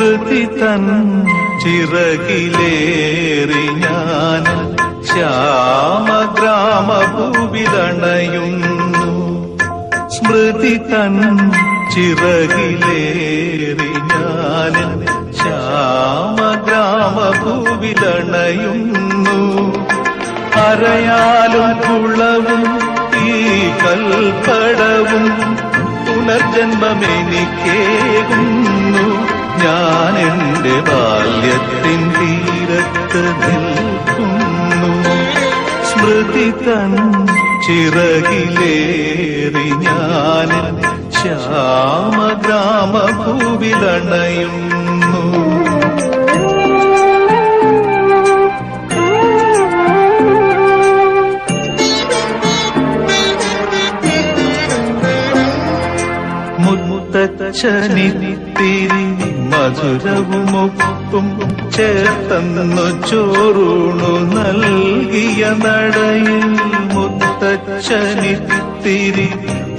സ്മൃതി തൻ ചിറകിലേറി ഞാൻ ശ്യാമഗ്രാമഭൂവിലണയുന്നു. സ്മൃതി തൻ ചിറകിലേറി ഞാൻ ശ്യാമഗ്രാമഭൂവിലണയുന്നു. അരയാലും കുളവും ഈ കൽപ്പടവും പുനർജന്മമെനിക്കേകുന്നു ഞാൻ എന്റെ ബാല്യത്തിൻ തീരത്ത് നിൽക്കുന്നു. സ്മൃതി തൻ ചിറകിലേറി ഞാൻ ശ്യാമഗ്രാമഭൂവിലണയുന്നു മുത്തച്ഛനിത്തിരി മധുരവുമൊപ്പം ചേർത്തന്നു ചോറൂണു നൽകിയ നടയിൽ മുത്തച്ഛനിത്തിരി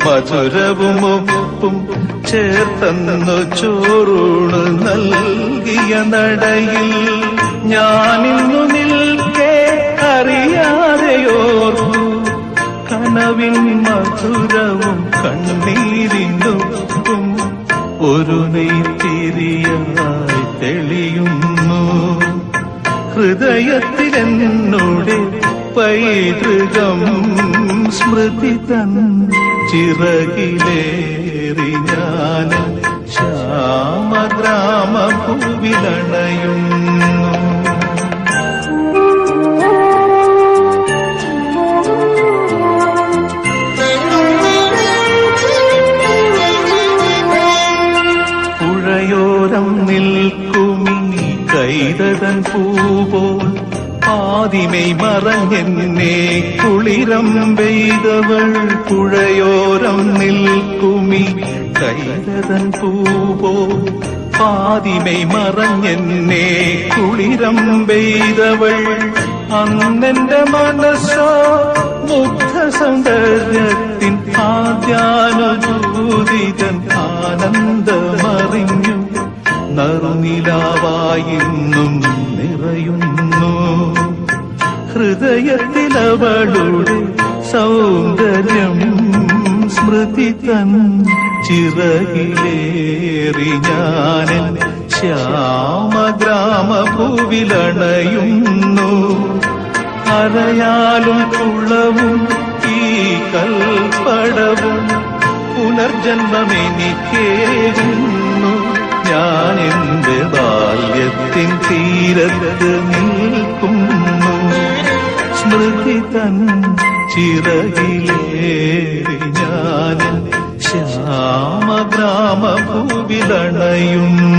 മധുരവുമൊപ്പും ചേർത്തന്നു ചോറൂണു നൽകിയ നടയിൽ ഞാനിന്നു നിൽക്കേ അറിയാതെയോർക്കു കനവിൻ മധുരവും കണ്ണീരിനൊപ്പം ഒരു നെയ്ത്തിരിയായി ഹൃദയത്തിലെന്നോടെ പൈതൃകം സ്മൃതി തൻ ചിറകിലേറി ഞാൻ ശ്യാമഗ്രാമഭൂവിലണയുന്നു കൈതതൻ പൂപോൽ ആദിമൈ മറഞ്ഞെന്നെ കുളിരം പെയ്തവൾ പുഴയോരം നിൽക്കുമി. കൈതതൻ പൂപോൽ പാതിമൈ മറഞ്ഞെന്നെ കുളിരം പെയ്തവൾ അന്നെന്റെ മനസ്സോ മുഗ്ധ സൗന്ദര്യത്തിൻ ആദ്യാനുഭൂതിതൻ ആനന്ദമറിഞ്ഞു നറുനിലാവായിന്നും നിറയുന്നു. ഹൃദയത്തിലവളുടെ സൗന്ദര്യം സ്മൃതി തൻ ചിറകിലേറി ഞാനൻ ശ്യാമഗ്രാമഭൂവിലണയുന്നു അരയാലും കുളവും ഈ കൽപ്പടവും പുനർജന്മമെനിക്കേകുന്നു ഞാൻ എന്റെ ബാല്യത്തിൻ തീരത്ത് നിൽക്കുന്നു. സ്മൃതി തൻ ചിറകിലേറി ഞാൻ ശ്യാമഗ്രാമഭൂവിലണയുന്നു